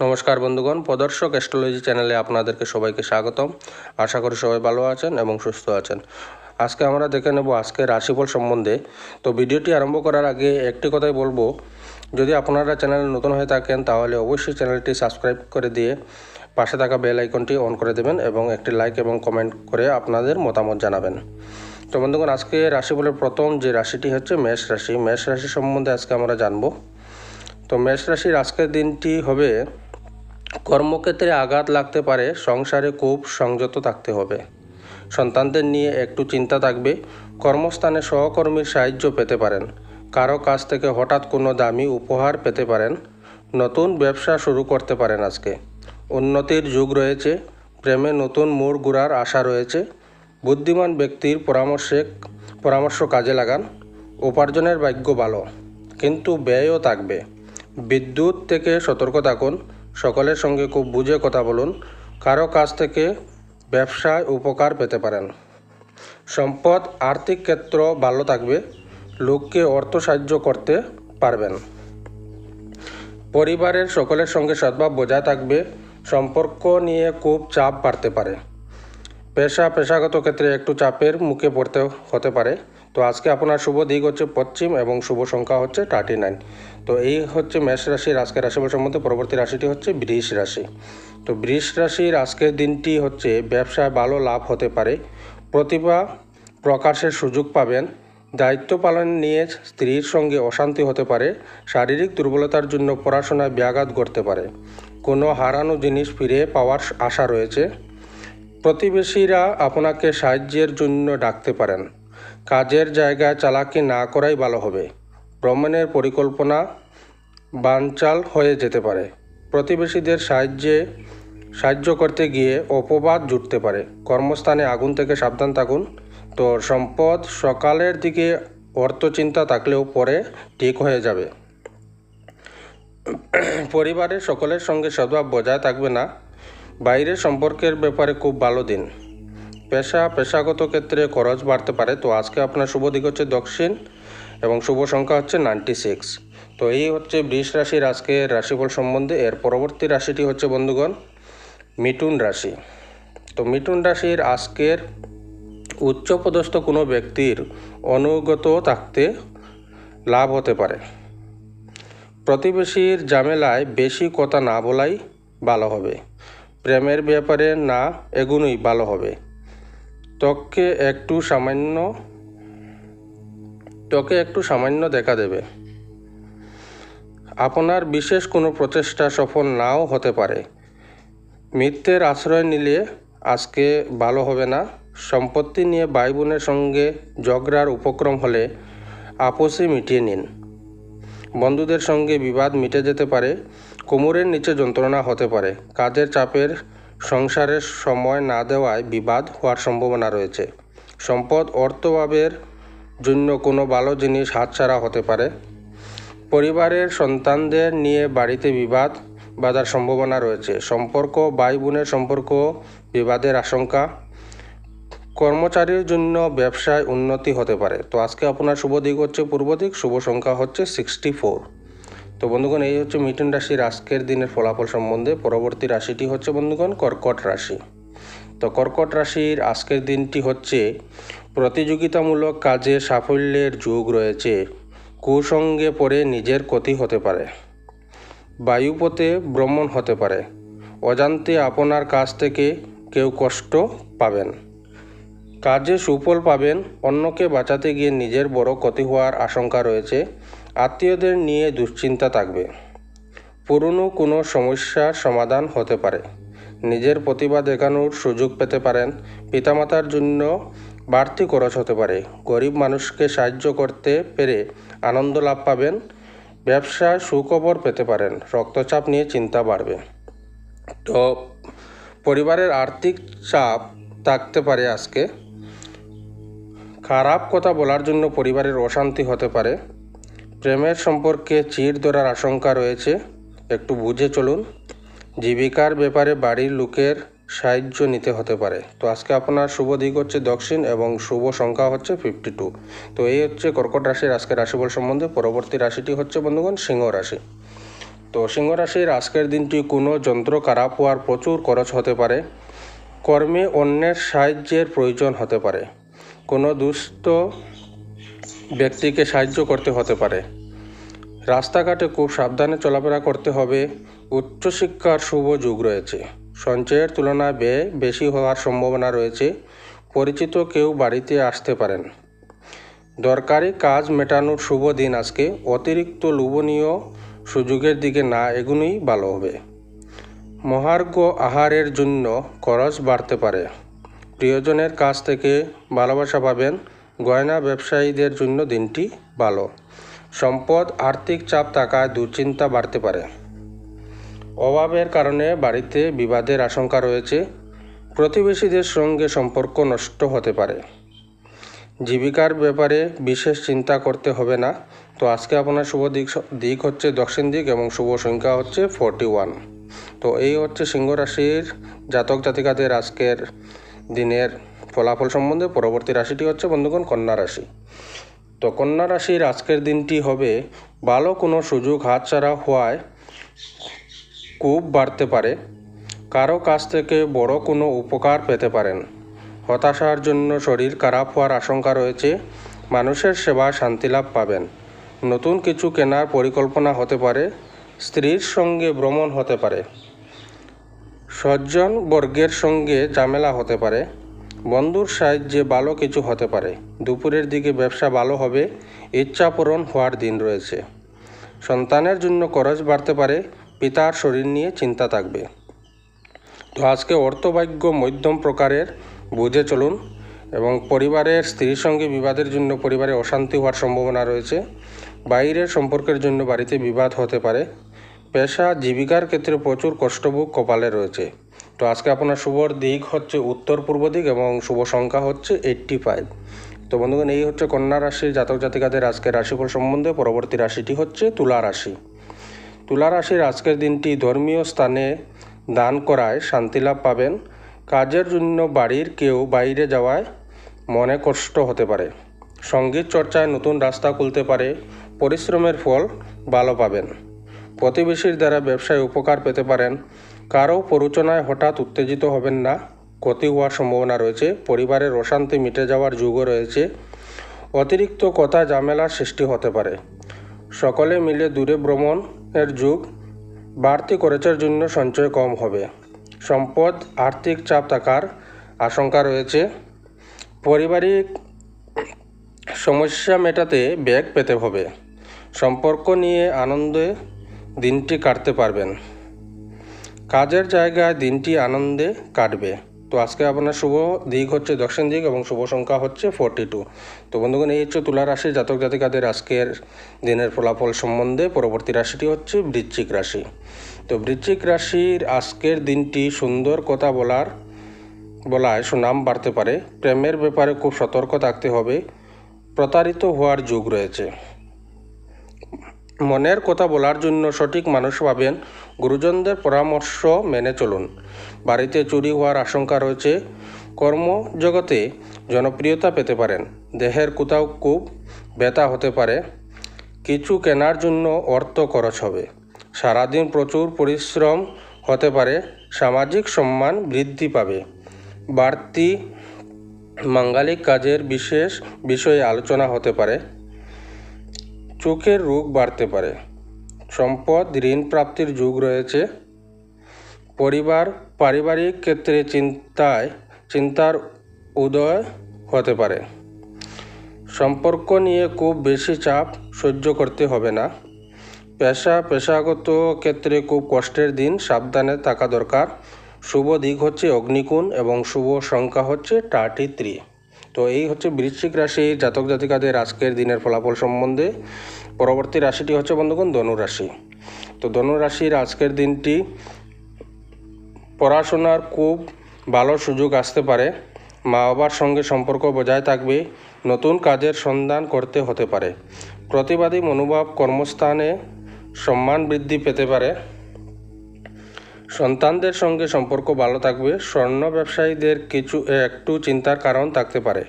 নমস্কার বন্ধুগণ, প্রদর্শক অ্যাস্ট্রোলজি চ্যানেলে আপনাদেরকে সবাইকে স্বাগতম। আশা করি সবাই ভালো আছেন এবং সুস্থ আছেন। আজকে আমরা দেখে নেব আজকে রাশিফল সম্বন্ধে। তো ভিডিওটি আরম্ভ করার আগে একটি কথাই বলব, যদি আপনারা চ্যানেলে নতুন হয়ে থাকেন, তাহলে অবশ্যই চ্যানেলটি সাবস্ক্রাইব করে দিয়ে পাশে থাকা বেল আইকনটি অন করে দেবেন এবং একটি লাইক এবং কমেন্ট করে আপনাদের মতামত জানাবেন। তো বন্ধুগণ, আজকে রাশিফলের প্রথম যে রাশিটি হচ্ছে মেষ রাশি। মেষ রাশি সম্বন্ধে আজকে আমরা জানব। তো মেষ রাশির আজকের দিনটি হবে কর্মক্ষেত্রে আঘাত লাগতে পারে, সংসারে খুব সংযত থাকতে হবে। সন্তানদের নিয়ে একটু চিন্তা থাকবে, কর্মস্থানে সহকর্মীর সাহায্য পেতে পারেন, কারও কাছ থেকে হঠাৎ কোনো দামি উপহার পেতে পারেন, নতুন ব্যবসা শুরু করতে পারেন আজকে। উন্নতির যুগ রয়েছে, প্রেমে নতুন মোড় ঘুরার আশা রয়েছে, বুদ্ধিমান ব্যক্তির পরামর্শে, পরামর্শ কাজে লাগান, উপার্জনের ভাগ্য ভালো। কিন্তু ব্যয়ও থাকবে। বিদ্যুৎ থেকে সতর্ক থাকুন সকলের সঙ্গে খুব বুঝে কথা বলুন। কারও কাছ থেকে ব্যবসায় উপকার পেতে পারেন। সম্পদ, আর্থিক ক্ষেত্র ভালো থাকবে। লোককে অর্থ সাহায্য করতে পারবেন। পরিবারের সকলের সঙ্গে সদ্ভাব বোঝা থাকবে। সম্পর্ক নিয়ে খুব চাপ বাড়তে পারে। পেশা পেশাগত ক্ষেত্রে একটু চাপের মুখে পড়তে হতে পারে। তো আজকে আপনার শুভ দিক হচ্ছে পশ্চিম এবং শুভ সংখ্যা হচ্ছে থার্টি নাইন তো এই হচ্ছে মেষ রাশির আজকের রাশিফল সম্বন্ধে পরবর্তী রাশিটি হচ্ছে বৃষ রাশি। তো বৃষ রাশির আজকের দিনটি হচ্ছে ব্যবসায় ভালো লাভ হতে পারে। প্রতিভা প্রকাশের সুযোগ পাবেন। দায়িত্ব পালন নিয়ে স্ত্রীর সঙ্গে অশান্তি হতে পারে। শারীরিক দুর্বলতার জন্য পড়াশোনায় ব্যাঘাত ঘটতে পারে। কোনো হারানো জিনিস ফিরে পাওয়ার আশা রয়েছে। প্রতিবেশীরা আপনাকে সাহায্যের জন্য ডাকতে পারেন। কাজের জায়গায় চালাকি না করাই ভালো হবে। ভ্রমণের পরিকল্পনা বানচাল হয়ে যেতে পারে। প্রতিবেশীদের সাহায্যে সাহায্য করতে গিয়ে অপবাদ জুটতে পারে। কর্মস্থানে আগুন থেকে সাবধান থাকুন। তো সম্পদ সকালের দিকে অর্থ চিন্তা থাকলেও পরে ঠিক হয়ে যাবে। পরিবারের সকলের সঙ্গে সদ্ভাব বজায় থাকবে না। বাইরের সম্পর্কের ব্যাপারে খুব ভালো দিন। পেশা, পেশাগত ক্ষেত্রে খরচ বাড়তে পারে। তো আজকে আপনার শুভ দিক হচ্ছে দক্ষিণ এবং শুভ সংখ্যা হচ্ছে নাইনটি সিক্স তো এই হচ্ছে বৃষ রাশির আজকের রাশিফল সম্বন্ধে। এর পরবর্তী রাশিটি হচ্ছে বন্ধুগণ মিটুন রাশি। তো মিটুন রাশির আজকের উচ্চপদস্থ কোনো ব্যক্তির অনুগত থাকতে লাভ হতে পারে। প্রতিবেশীর ঝামেলায় বেশি কথা না বলাই ভালো হবে। প্রেমের ব্যাপারে না এগুনোই ভালো হবে। ত্বককে একটু সামান্য, ত্বকে একটু সামান্য দেখা দেবে। আপনার বিশেষ কোনো প্রচেষ্টা সফল নাও হতে পারে। মিথ্যের আশ্রয় নিলে আজকে ভালো হবে না। সম্পত্তি নিয়ে ভাই বোনের সঙ্গে ঝগড়ার উপক্রম হলে আপোষে মিটিয়ে নিন। বন্ধুদের সঙ্গে বিবাদ মিটে যেতে পারে। কোমরের নিচে যন্ত্রণা হতে পারে। কাজের চাপের সংসারের সময় না দেওয়ায় বিবাদ হওয়ার সম্ভাবনা রয়েছে। সম্পদ অর্থভাবের জন্য কোনো ভালো জিনিস হাতছাড়া হতে পারে। পরিবারের সন্তানদের নিয়ে বাড়িতে বিবাদ বাঁধার সম্ভাবনা রয়েছে। সম্পর্ক ভাই বোনের সম্পর্ক, বিবাদের আশঙ্কা। কর্মচারীর জন্য ব্যবসায় উন্নতি হতে পারে। তো আজকে আপনার শুভ দিক হচ্ছে পূর্ব দিক। শুভ সংখ্যা হচ্ছে সিক্সটি ফোর তো বন্ধুগণ, এই হচ্ছে মিথুন রাশির আজকের দিনের ফলাফল সম্বন্ধে পরবর্তী রাশিটি হচ্ছে বন্ধুগণ, কর্কট রাশি। তো কর্কট রাশির আজকের দিনটি হচ্ছে প্রতিযোগিতামূলক কাজে সাফল্যের যুগ রয়েছে। কুসঙ্গে পড়ে নিজের ক্ষতি হতে পারে। বায়ুপথে ভ্রমণ হতে পারে। অজান্তে আপনার কাছ থেকে কেউ কষ্ট পাবেন। কাজে সুফল পাবেন। অন্যকে বাঁচাতে গিয়ে নিজের বড় ক্ষতি হওয়ার আশঙ্কা রয়েছে। আত্মীয়দের নিয়ে দুশ্চিন্তা থাকবে। পুরনো কোনো সমস্যার সমাধান হতে পারে। নিজের প্রতিভা দেখানোর সুযোগ পেতে পারেন। পিতামাতার জন্য বাড়তি খরচ হতে পারে। গরিব মানুষকে সাহায্য করতে পেরে আনন্দ লাভ পাবেন। ব্যবসায় সুখবর পেতে পারেন। রক্তচাপ নিয়ে চিন্তা বাড়বে। তো, পরিবারের আর্থিক চাপ থাকতে পারে আজকে। খারাপ কথা বলার জন্য পরিবারের অশান্তি হতে পারে। প্রেমের সম্পর্কে চির ধরার আশঙ্কা রয়েছে। একটু বুঝে চলুন, জীবিকার ব্যাপারে বাড়ির লোকের সাহায্য নিতে হতে পারে। তো আজকে আপনার শুভ দিক হচ্ছে দক্ষিণ এবং শুভ সংখ্যা হচ্ছে ফিফটি টু তো এই হচ্ছে কর্কট রাশির আজকে রাশিফল সম্বন্ধে। পরবর্তী রাশিটি হচ্ছে বন্ধুগণ সিংহ রাশি। তো সিংহ রাশির আজকের দিনটি কোনো যন্ত্র খারাপ হওয়ার প্রচুর খরচ হতে পারে। কর্মে অন্যের সাহায্যের প্রয়োজন হতে পারে। কোনো দুস্থ ব্যক্তিকে সাহায্য করতে হতে পারে। রাস্তাঘাটে খুব সাবধানে চলাফেরা করতে হবে। উচ্চশিক্ষার শুভ যুগ রয়েছে। সঞ্চয়ের তুলনায় ব্যয় বেশি হওয়ার সম্ভাবনা রয়েছে। পরিচিত কেউ বাড়িতে আসতে পারেন। দরকারি কাজ মেটানোর শুভ দিন আজকে। অতিরিক্ত লোভনীয় সুযোগের দিকে না এগুনোই ভালো হবে। মহার্ঘ আহারের জন্য খরচ বাড়তে পারে। প্রিয়জনের কাছ থেকে ভালোবাসা পাবেন। গয়না ব্যবসায়ীদের জন্য দিনটি ভালো। সম্পদ, আর্থিক চাপ থাকায় দুশ্চিন্তা বাড়তে পারে। অভাবের কারণে বাড়িতে বিবাদের আশঙ্কা রয়েছে। প্রতিবেশীদের সঙ্গে সম্পর্ক নষ্ট হতে পারে। জীবিকার ব্যাপারে বিশেষ চিন্তা করতে হবে না। তো আজকে আপনার শুভ দিক দিক হচ্ছে দক্ষিণ দিক এবং শুভ সংখ্যা হচ্ছে ফোরটি ওয়ান তো এই হচ্ছে সিংহ রাশির জাতক জাতিকাদের আজকের দিনের ফলাফল সম্বন্ধে পরবর্তী রাশিটি হচ্ছে বন্ধুগণ কন্যা রাশি। তো কন্যা রাশির আজকের দিনটি হবে ভালো কোনো সুযোগ হাতছাড়া হওয়ায় খুব বাড়তে পারে। কারও কাছ থেকে বড় কোনো উপকার পেতে পারেন। হতাশার জন্য শরীর খারাপ হওয়ার আশঙ্কা রয়েছে, মানুষের সেবা শান্তি লাভ পাবেন। নতুন কিছু কেনার পরিকল্পনা হতে পারে, স্ত্রীর সঙ্গে ভ্রমণ হতে পারে। সজ্জন বর্গের সঙ্গে ঝামেলা হতে পারে। বন্ধুর সাহায্যে ভালো কিছু হতে পারে। দুপুরের দিকে ব্যবসা ভালো হবে, ইচ্ছা পূরণ হওয়ার দিন রয়েছে। সন্তানের জন্য খরচ বাড়তে পারে, পিতার শরীর নিয়ে চিন্তা থাকবে। তো আজকে অর্থভাগ্য মধ্যম প্রকারের, বুঝে চলুন। এবং পরিবারের স্ত্রীর সঙ্গে বিবাদের জন্য পরিবারে অশান্তি হওয়ার সম্ভাবনা রয়েছে। বাইরের সম্পর্কের জন্য বাড়িতে বিবাদ হতে পারে। পেশা, জীবিকার ক্ষেত্রে প্রচুর কষ্টভোগ কপালে রয়েছে। তো আজকে আপনার শুভর দিক হচ্ছে উত্তর পূর্ব দিক এবং শুভ সংখ্যা হচ্ছে এইট্টি ফাইভ তো বন্ধুগণ, এই হচ্ছে কন্যা রাশির জাতক জাতিকাদের আজকের রাশিফল সম্বন্ধে পরবর্তী রাশিটি হচ্ছে তুলা রাশি। তুলা রাশির আজকের দিনটি ধর্মীয় স্থানে দান করায় শান্তি লাভ পাবেন। কাজের জন্য বাড়ির কেউ বাইরে যাওয়ায় মনে কষ্ট হতে পারে। সংগীত চর্চায় নতুন রাস্তা খুলতে পারে। পরিশ্রমের ফল ভালো পাবেন। প্রতিবেশীর দ্বারা ব্যবসায় উপকার পেতে পারেন। কারও প্ররোচনায় হঠাৎ উত্তেজিত হবেন না, ক্ষতি হওয়ার সম্ভাবনা রয়েছে, পরিবারের অশান্তি মিটে যাওয়ার যুগও রয়েছে, অতিরিক্ত কথা ঝামেলার সৃষ্টি হতে পারে। সকলে মিলে দূরে ভ্রমণের যুগ, বাড়তি খরচের জন্য সঞ্চয় কম হবে। সম্পদ, আর্থিক চাপ থাকার আশঙ্কা রয়েছে। পারিবারিক সমস্যা মেটাতে ব্যাগ পেতে হবে। সম্পর্ক নিয়ে আনন্দে দিনটি কাটতে পারবেন। কাজের জায়গায় দিনটি আনন্দে কাটবে। তো আজকে আপনার শুভ দিক হচ্ছে দক্ষিণ দিক এবং শুভ সংখ্যা হচ্ছে ফোরটি টু তো বন্ধুগণ, এই হচ্ছে তুলা রাশি। জাতক জাতিকাদের আজকের দিনের ফলাফল সম্বন্ধে পরবর্তী রাশিটি হচ্ছে বৃশ্চিক রাশি। তো বৃশ্চিক রাশির আজকের দিনটি সুন্দর কথা বলার, বলায় সুনাম বাড়তে পারে। প্রেমের ব্যাপারে খুব সতর্ক থাকতে হবে। প্রতারিত হওয়ার যুগ রয়েছে। মনের কথা বলার জন্য সঠিক মানুষ পাবেন গুরুজনদের পরামর্শ মেনে চলুন। বাড়িতে চুরি হওয়ার আশঙ্কা রয়েছে। কর্মজগতে জনপ্রিয়তা পেতে পারেন। দেহের কোথাও খুব ব্যথা হতে পারে। কিছু কেনার জন্য অর্থ খরচ হবে। সারাদিন প্রচুর পরিশ্রম হতে পারে। সামাজিক সম্মান বৃদ্ধি পাবে। বাড়তি মাঙ্গালিক কাজের বিশেষ বিষয়ে আলোচনা হতে পারে। চোখের রোগ বাড়তে পারে। সম্পদ, ঋণ প্রাপ্তির যুগ রয়েছে। পরিবার, পারিবারিক ক্ষেত্রে চিন্তায়, চিন্তার উদয় হতে পারে। সম্পর্ক নিয়ে খুব বেশি চাপ সহ্য করতে হবে না। পেশা, পেশাগত ক্ষেত্রে খুব কষ্টের দিন, সাবধানে থাকা দরকার। শুভ দিক হচ্ছে অগ্নিকুণ এবং শুভ সংখ্যা হচ্ছে থার্টি থ্রি এই হচ্ছে বৃশ্চিক রাশি জাতক জাতিকাদের আজকের দিনের ফলাফল সম্বন্ধে। পরবর্তী রাশিটি হচ্ছে বন্ধুগণ ধনুরাশি তো ধনুরাশির আজকের দিনটি পড়াশোনার খুব ভালো সুযোগ আসতে পারে। মা বাবার সঙ্গে সম্পর্ক বজায় থাকবে, নতুন কাজের সন্ধান করতে হতে পারে। প্রতিবাদী মনোভাব কর্মস্থানে সম্মান বৃদ্ধি পেতে পারে। সন্তানদের সঙ্গে সম্পর্ক ভালো থাকবে, স্বর্ণ ব্যবসায়ীদের কিছু একটু চিন্তার কারণ থাকতে পারে।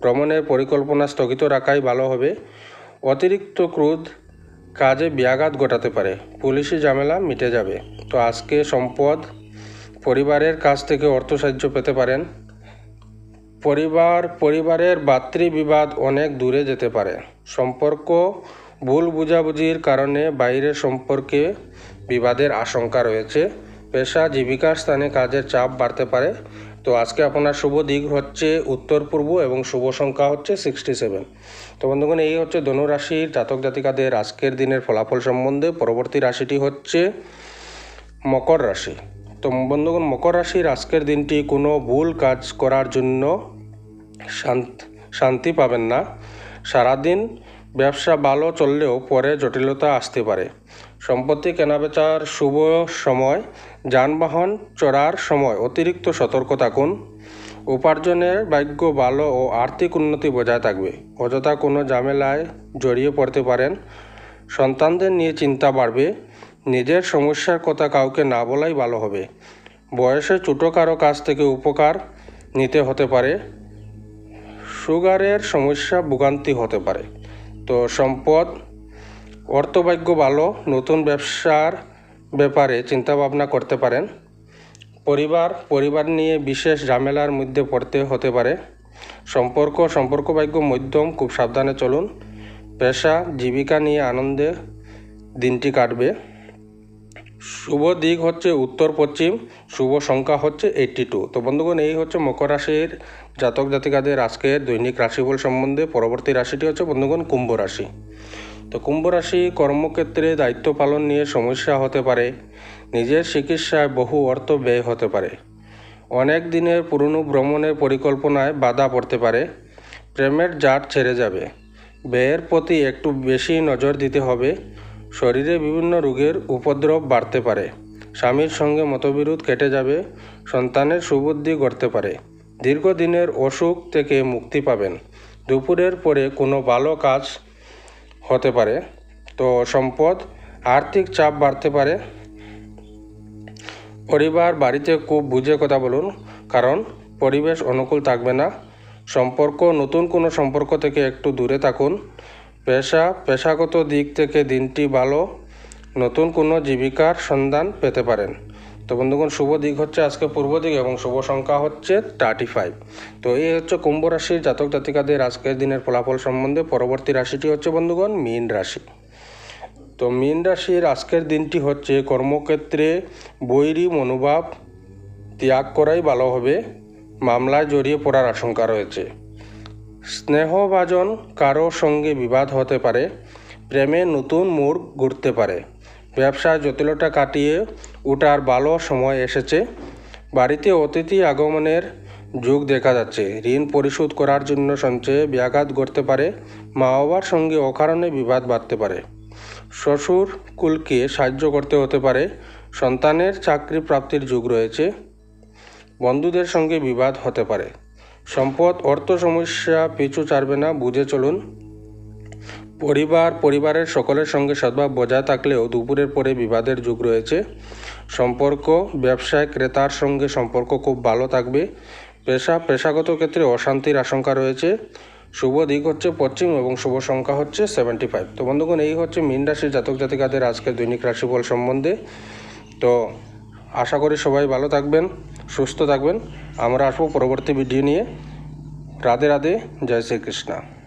ভ্রমণের পরিকল্পনা স্থগিত রাখাই ভালো হবে। অতিরিক্ত ক্রোধ কাজে ব্যাঘাত ঘটাতে পারে। পুলিশি ঝামেলা মিটে যাবে। তো আজকে সম্পদ পরিবারের কাছ থেকে অর্থ সাহায্য পেতে পারেন। পরিবার, পরিবারের বিবাদ অনেক দূরে যেতে পারে। সম্পর্ক ভুল বুঝাবুঝির কারণে বাইরের সম্পর্কে বিবাদের আশঙ্কা রয়েছে। পেশা জীবিকার স্থানে কাজের চাপ বাড়তে পারে। তো আজকে আপনার শুভ দিক হচ্ছে উত্তর, পূর্ব এবং শুভ সংখ্যা হচ্ছে সিক্সটি সেভেন তো বন্ধুগণ, এই হচ্ছে ধনুরাশির জাতক জাতিকাদের আজকের দিনের ফলাফল সম্বন্ধে। পরবর্তী রাশিটি হচ্ছে মকর রাশি। তো বন্ধুগণ, মকর রাশির আজকের দিনটি কোনো ভুল কাজ করার জন্য শান্ত, শান্তি পাবেন না। সারাদিন ব্যবসা ভালো চললেও পরে জটিলতা আসতে পারে। সম্পত্তি কেনাবেচার শুভ সময় যানবাহন চড়ার সময় অতিরিক্ত সতর্ক থাকুন। উপার্জনের ভাগ্য ভালো ও আর্থিক উন্নতি বজায় থাকবে। অযথা কোনো ঝামেলায় জড়িয়ে পড়তে পারেন। সন্তানদের নিয়ে চিন্তা বাড়বে। নিজের সমস্যার কথা কাউকে না বলাই ভালো হবে। বয়সে ছোটো কারও কাছ থেকে উপকার নিতে হতে পারে। সুগারের সমস্যা ভোগান্তি হতে পারে। তো সম্পদ, অর্থভাগ্য ভালো, নতুন ব্যবসার ব্যাপারে চিন্তাভাবনা করতে পারেন। পরিবার পরিবার নিয়ে বিশেষ ঝামেলার মধ্যে পড়তে হতে পারে। সম্পর্ক সম্পর্ক ভাগ্য মধ্যম, খুব সাবধানে চলুন। পেশা, জীবিকা নিয়ে আনন্দে দিনটি কাটবে। শুভ দিক হচ্ছে উত্তর পশ্চিম, শুভ সংখ্যা হচ্ছে এইট্টি টু তো বন্ধুগণ, এই হচ্ছে মকর রাশির জাতক জাতিকাদের আজকের দৈনিক রাশিফল সম্বন্ধে পরবর্তী রাশিটি হচ্ছে বন্ধুগণ কুম্ভ রাশি। তো কুম্ভ রাশি কর্মক্ষেত্রে দায়িত্ব পালন নিয়ে সমস্যা হতে পারে। নিজের চিকিৎসায় বহু অর্থ ব্যয় হতে পারে। অনেক দিনের পুরনো ভ্রমণের পরিকল্পনায় বাধা পড়তে পারে। প্রেমের জাট ছেড়ে যাবে। ব্যয়ের প্রতি একটু বেশি নজর দিতে হবে। শরীরে বিভিন্ন রোগের উপদ্রব বাড়তে পারে। স্বামীর সঙ্গে মতবিরোধ কেটে যাবে। সন্তানের সুবুদ্ধি ঘটতে পারে। দীর্ঘদিনের অসুখ থেকে মুক্তি পাবেন। দুপুরের পরে কোনো ভালো কাজ হতে পারে। তো সম্পদ আর্থিক চাপ বাড়তে পারে। পরিবার, বাড়িতে খুব বুঝে কথা বলুন, কারণ পরিবেশ অনুকূল থাকবে না। সম্পর্ক, নতুন কোনো সম্পর্ক থেকে একটু দূরে থাকুন। পেশা, পেশাগত দিক থেকে দিনটি ভালো। নতুন কোনো জীবিকার সন্ধান পেতে পারেন। তো বন্ধুগণ, শুভ দিক হচ্ছে আজকে পূর্ব দিক এবং শুভ সংখ্যা হচ্ছে থার্টি ফাইভ তো এই হচ্ছে কুম্ভ রাশির জাতক জাতিকাদের আজকের দিনের ফলাফল সম্বন্ধে পরবর্তী রাশিটি হচ্ছে বন্ধুগণ, মীন রাশি। তো মীন রাশির আজকের দিনটি হচ্ছে কর্মক্ষেত্রে বৈরী মনোভাব ত্যাগ করাই ভালো হবে, মামলায় জড়িয়ে পড়ার আশঙ্কা রয়েছে। স্নেহভাজন কারও সঙ্গে বিবাদ হতে পারে, প্রেমে নতুন মোড় ঘুরতে পারে। ব্যবসায় জটিলতা কাটিয়ে ওঠার ভালো সময় এসেছে। বাড়িতে অতিথি আগমনের যুগ দেখা যাচ্ছে। ঋণ পরিশোধ করার জন্য সঞ্চয়ে ব্যাঘাত ঘটতে পারে মা বাবার সঙ্গে অকারণে বিবাদ বাড়তে পারে। শ্বশুর কুলকে সাহায্য করতে হতে পারে, সন্তানের চাকরি প্রাপ্তির যুগ রয়েছে, বন্ধুদের সঙ্গে বিবাদ হতে পারে। সম্পদ, অর্থ সমস্যা পিছু ছাড়বে না, বুঝে চলুন। পরিবার, পরিবারের সকলের সঙ্গে সদ্ভাব বজায় থাকলেও দুপুরের পরে বিবাদের যুগ রয়েছে। সম্পর্ক, ব্যবসায় ক্রেতার সঙ্গে সম্পর্ক খুব ভালো থাকবে। পেশা, পেশাগত ক্ষেত্রে অশান্তির আশঙ্কা রয়েছে। শুভ দিক হচ্ছে পশ্চিম এবং শুভ সংখ্যা হচ্ছে সেভেন্টি ফাইভ তো বন্ধুগণ, এই হচ্ছে মীন রাশির জাতক জাতিকাদের আজকের দৈনিক রাশিফল সম্বন্ধে। তো আশা করি সবাই ভালো থাকবেন, সুস্থ থাকবেন। আমরা আসব পরবর্তী ভিডিও নিয়ে। রাধে রাধে, জয় শ্রীকৃষ্ণা।